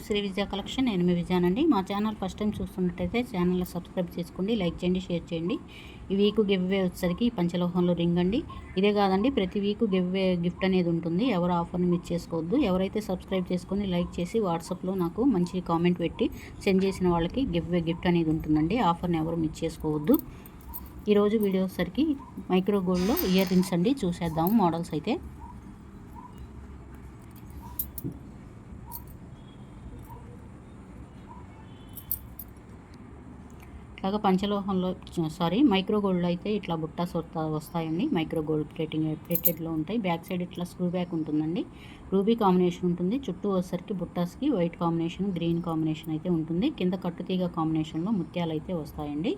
శ్రీ విద్యా కలెక్షన్ నేను మీ విజయానండి. మా ఛానల్ ఫస్ట్ టైం చూస్తున్నట్టయితే ఛానల్ సబ్స్క్రైబ్ చేసుకోండి లైక్ చేయండి షేర్ చేయండి. ఈ వీక్ గివ్వే వచ్చేసరికి పంచలోహంలో రింగ్ అండి. ఇదే కాదండి ప్రతి వీక్ గివ్వే గిఫ్ట్ అనేది ఉంటుంది. ఎవరు ఆఫర్ని మిస్ చేసుకోవద్దు. ఎవరైతే సబ్స్క్రైబ్ చేసుకొని లైక్ చేసి వాట్సాప్లో నాకు మంచి కామెంట్ పెట్టి సెండ్ చేసిన వాళ్ళకి గివ్వే గిఫ్ట్ అనేది ఉంటుందండి. ఆఫర్ని ఎవరు మిస్ చేసుకోవద్దు. ఈరోజు వీడియో వచ్చేసరికి మైక్రో గోల్డ్లో ఇయర్ రింగ్స్ అండి. చూసేద్దాము మోడల్స్ అయితే. ఇట్లాగా పంచలోహంలో సారీ మైక్రో గోల్డ్ అయితే ఇట్లా బుట్టాస్ వస్తాయండి. మైక్రో గోల్డ్ ప్లేటింగ్ ప్లేటెడ్లో ఉంటాయి. బ్యాక్ సైడ్ ఇట్లా స్క్రూ బ్యాక్ ఉంటుందండి. రూబీ కాంబినేషన్ ఉంటుంది. చుట్టూ వచ్చేసరికి బుట్టాస్కి వైట్ కాంబినేషన్ గ్రీన్ కాంబినేషన్ అయితే ఉంటుంది. కింద కట్టుతీగ కాంబినేషన్లో ముత్యాలు అయితే వస్తాయండి.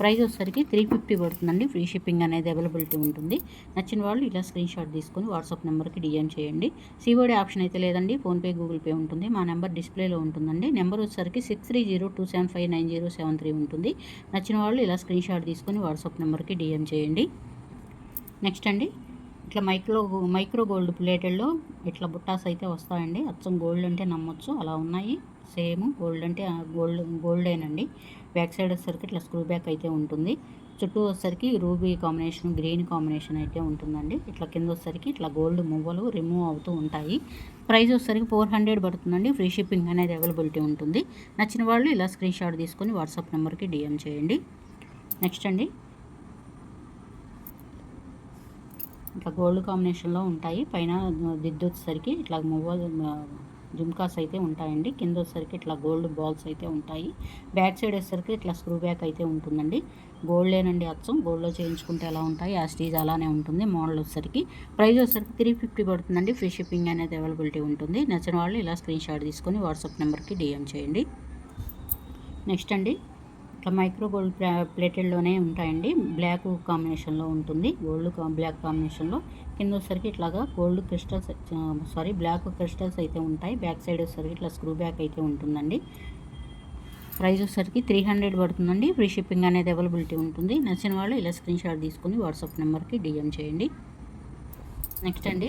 ప్రైస్ వచ్చేసరికి త్రీ ఫిఫ్టీ పడుతుందండి. ఫ్రీ షిప్పింగ్ అనేది అవైలబిలిటీ ఉంటుంది. నచ్చిన వాళ్ళు ఇలా స్క్రీన్ షాట్ తీసుకొని వాట్సాప్ నెంబర్కి డిఎం చేయండి. సిఓడి ఆప్షన్ అయితే లేదండి. ఫోన్పే గూగుల్ పే ఉంటుంది. మా నెంబర్ డిస్ప్లేలో ఉంటుందండి. నెంబర్ వచ్చేసరికి six three zero two seven five nine zero seven three ఉంటుంది. నచ్చిన వాళ్ళు ఇలా స్క్రీన్ షాట్ తీసుకొని వాట్సాప్ నెంబర్కి డిఎం చేయండి. నెక్స్ట్ అండి. ఇట్లా మైక్రో మైక్రో గోల్డ్ ప్లేటెడ్లో ఇట్లా బుట్టాస్ అయితే వస్తాయండి. అచ్చం గోల్డ్ అంటే నమ్మొచ్చు. అలా ఉన్నాయి. సేమ్ గోల్డ్ అంటే గోల్డ్ గోల్డేనండి. బ్యాక్ సైడ్ వచ్చేసరికి ఇట్లా స్క్రూ బ్యాక్ అయితే ఉంటుంది. చుట్టూ వచ్చేసరికి రూబీ కాంబినేషన్ గ్రీన్ కాంబినేషన్ అయితే ఉంటుందండి. ఇట్లా కింద వచ్చేసరికి ఇట్లా గోల్డ్ మువ్వలు రిమూవ్ అవుతూ ఉంటాయి. ప్రైస్ వచ్చేసరికి ఫోర్ హండ్రెడ్ పడుతుందండి. ఫ్రీ షిప్పింగ్ అనేది అవైలబిలిటీ ఉంటుంది. నచ్చిన వాళ్ళు ఇలా స్క్రీన్ షాట్ తీసుకొని వాట్సాప్ నెంబర్కి డిఎం చేయండి. నెక్స్ట్ అండి. ఇట్లా గోల్డ్ కాంబినేషన్లో ఉంటాయి. పైన దిద్దు వచ్చేసరికి ఇట్లా మువ్వ జుమ్కాస్ అయితే ఉంటాయండి. కింద వచ్చేసరికి ఇట్లా గోల్డ్ బాల్స్ అయితే ఉంటాయి. బ్యాక్ సైడ్ వచ్చేసరికి ఇట్లా స్క్రూ బ్యాక్ అయితే ఉంటుందండి. గోల్డ్ లేనండి అచ్చం. గోల్డ్లో చేయించుకుంటే ఎలా ఉంటాయి? ఆ స్టీజ్ అలానే ఉంటుంది. మోడల్ వచ్చేసరికి ప్రైస్ వచ్చేసరికి త్రీ ఫిఫ్టీ పడుతుందండి. ఫ్రీ షిప్పింగ్ అనేది అవైలబిలిటీ ఉంటుంది. నచ్చిన వాళ్ళు ఇలా స్క్రీన్ షాట్ తీసుకొని వాట్సాప్ నెంబర్కి డిఎం చేయండి. నెక్స్ట్ అండి మైక్రో గోల్డ్ ప్లేటెడ్లోనే ఉంటాయండి. బ్లాక్ కాంబినేషన్లో ఉంటుంది. గోల్డ్ బ్లాక్ కాంబినేషన్లో కింద వచ్చేసరికి ఇట్లాగా gold crystals sorry black crystals అయితే ఉంటాయి. బ్యాక్ సైడ్ వచ్చేసరికి ఇట్లా స్క్రూ బ్యాక్ అయితే ఉంటుందండి. ప్రైస్ వచ్చేసరికి త్రీ హండ్రెడ్ పడుతుందండి. ఫ్రీ షిప్పింగ్ అనేది అవైలబిలిటీ ఉంటుంది. నచ్చిన వాళ్ళు ఇలా స్క్రీన్ షాట్ తీసుకుని వాట్సాప్ నెంబర్కి డిఎం చేయండి. నెక్స్ట్ అండి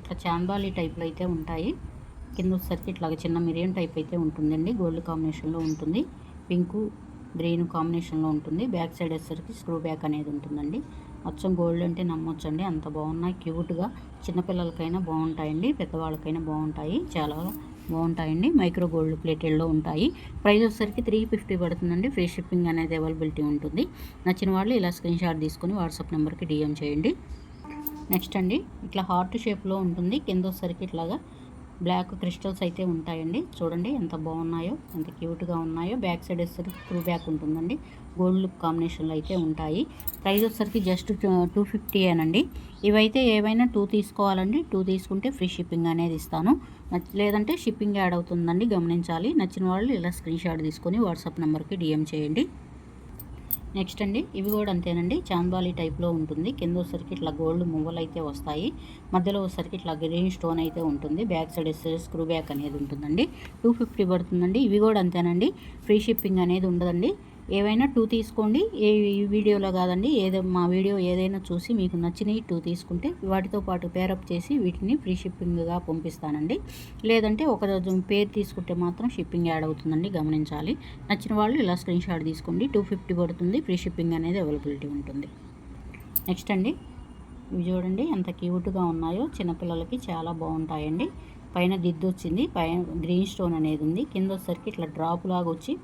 ఇట్లా చాంబాలి టైప్లో అయితే ఉంటాయి. కింద వచ్చేసరికి ఇట్లా చిన్న మిరియన్ టైప్ అయితే ఉంటుందండి. గోల్డ్ కాంబినేషన్లో ఉంటుంది. పింకు గ్రీన్ కాంబినేషన్లో ఉంటుంది. బ్యాక్ సైడ్ వచ్చేసరికి స్క్రూ బ్యాక్ అనేది ఉంటుందండి. అచ్చం గోల్డ్ అంటే నమ్మొచ్చండి. అంత బాగున్నాయి క్యూట్గా చిన్నపిల్లలకైనా బాగుంటాయండి. పెద్దవాళ్ళకైనా బాగుంటాయి. చాలా బాగుంటాయండి. మైక్రో గోల్డ్ ప్లేటెడ్లో ఉంటాయి. ప్రైస్ వచ్చేసరికి త్రీ ఫిఫ్టీ పడుతుందండి. ఫ్రీ షిప్పింగ్ అనేది అవైలబిలిటీ ఉంటుంది. నచ్చిన వాళ్ళు ఇలా స్క్రీన్ షాట్ తీసుకొని వాట్సాప్ నెంబర్కి డిఎం చేయండి. నెక్స్ట్ అండి ఇట్లా హార్ట్ షేప్లో ఉంటుంది. కింద వచ్చేసరికి ఇట్లాగా బ్లాక్ క్రిస్టల్స్ అయితే ఉంటాయండి. చూడండి ఎంత బాగున్నాయో ఎంత క్యూట్గా ఉన్నాయో. బ్యాక్ సైడ్ వచ్చేసరికి స్క్రూ బ్యాక్ ఉంటుందండి. గోల్డ్ లుక్ కాంబినేషన్లో అయితే ఉంటాయి. ప్రైస్ వచ్చేసరికి జస్ట్ టూ ఫిఫ్టీ అనండి ఇవైతే ఏవైనా టూ తీసుకోవాలండి. టూ తీసుకుంటే ఫ్రీ షిప్పింగ్ అనేది ఇస్తాను. లేదంటే షిప్పింగ్ యాడ్ అవుతుందండి గమనించాలి. నచ్చిన వాళ్ళు ఇలా స్క్రీన్ షాట్ తీసుకొని వాట్సాప్ నెంబర్కి డిఎం చేయండి. నెక్స్ట్ అండి ఇవి కూడా అంతేనండి. చాంబాలి టైప్లో ఉంటుంది. కింద వచ్చరికి ఇట్లా గోల్డ్ మువ్వలు అయితే వస్తాయి. మధ్యలో వచ్చరికి ఇట్లా గ్రీన్ స్టోన్ అయితే ఉంటుంది. బ్యాక్ సైడ్ స్క్రూ బ్యాక్ అనేది ఉంటుందండి. టూ ఫిఫ్టీ పడుతుందండి. ఇవి కూడా అంతేనండి. ఫ్రీ షిప్పింగ్ అనేది ఉండదండి. ఏవైనా టూ తీసుకోండి. ఏ వీడియోలో కాదండి ఏదో మా వీడియో ఏదైనా చూసి మీకు నచ్చినవి టూ తీసుకుంటే వాటితో పాటు పేరప్ చేసి వీటిని ఫ్రీ షిప్పింగ్గా పంపిస్తానండి. లేదంటే ఒక రోజు పేరు తీసుకుంటే మాత్రం షిప్పింగ్ యాడ్ అవుతుందండి గమనించాలి. నచ్చిన వాళ్ళు ఇలా స్క్రీన్ షాట్ తీసుకోండి. టూ ఫిఫ్టీ పడుతుంది ఫ్రీ షిప్పింగ్ అనేది అవైలబిలిటీ ఉంటుంది. నెక్స్ట్ అండి. ఇవి చూడండి ఎంత క్యూట్గా ఉన్నాయో. చిన్నపిల్లలకి చాలా బాగుంటాయండి. పైన దిద్దు వచ్చింది పైన గ్రీన్ స్టోన్ అనేది ఉంది. కింద వచ్చేసరికి ఇట్లా డ్రాప్ లాగా వచ్చి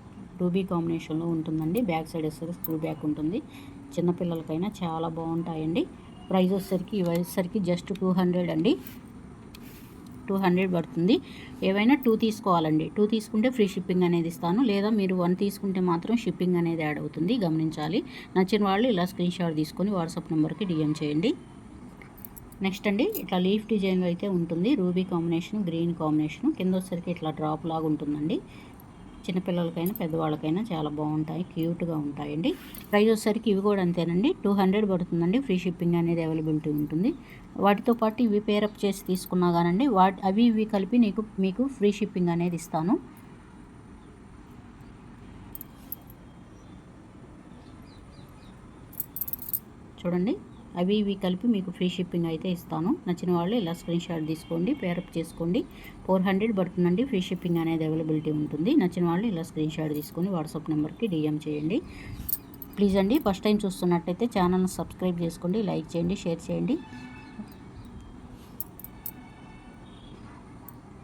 రూబీ కాంబినేషన్లో ఉంటుందండి. బ్యాక్ సైడ్ వచ్చేసరికి స్క్రూ బ్యాక్ ఉంటుంది. చిన్నపిల్లలకైనా చాలా బాగుంటాయండి. ప్రైస్ వచ్చేసరికి ఇవి జస్ట్ టూ హండ్రెడ్ అండి. టూ హండ్రెడ్ పడుతుంది. ఏవైనా టూ తీసుకోవాలండి. టూ తీసుకుంటే ఫ్రీ షిప్పింగ్ అనేది ఇస్తాను. లేదా మీరు వన్ తీసుకుంటే మాత్రం షిప్పింగ్ అనేది యాడ్ అవుతుంది. గమనించాలి. నచ్చిన వాళ్ళు ఇలా స్క్రీన్ షాట్ తీసుకొని వాట్సాప్ నెంబర్కి డిఎం చేయండి. నెక్స్ట్ అండి ఇట్లా లీఫ్ డిజైన్ అయితే ఉంటుంది. Ruby combination green combination. కింద వచ్చేసరికి ఇట్లా డ్రాప్ లాగా ఉంటుందండి. చిన్నపిల్లలకైనా పెద్దవాళ్ళకైనా చాలా బాగుంటాయి క్యూట్గా ఉంటాయండి. ప్రైస్ వచ్చేసరికి ఇవి కూడా అంతేనండి. టూ హండ్రెడ్ పడుతుందండి. ఫ్రీ షిప్పింగ్ అనేది అవైలబిలిటీ ఉంటుంది. వాటితో పాటు ఇవి పేరప్ చేసి తీసుకున్నా కానండి వాటి అవి ఇవి కలిపి నీకు మీకు ఫ్రీ షిప్పింగ్ అనేది ఇస్తాను. చూడండి. అవి ఇవి కలిపి మీకు ఫ్రీ షిప్పింగ్ అయితే ఇస్తాను. నచ్చిన వాళ్ళు ఇలా స్క్రీన్ షాట్ తీసుకోండి పేరప్ చేసుకోండి. ఫోర్ హండ్రెడ్ పడుతుందండి ఫ్రీ షిప్పింగ్ అనేది అవైలబిలిటీ ఉంటుంది. నచ్చిన వాళ్ళు ఇలా స్క్రీన్ షాట్ తీసుకొని వాట్సాప్ నెంబర్కి డిఎం చేయండి. ప్లీజ్ అండి ఫస్ట్ టైం చూస్తున్నట్టయితే ఛానల్ని సబ్స్క్రైబ్ చేసుకోండి లైక్ చేయండి షేర్ చేయండి.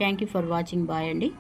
Thank you for watching bye అండి.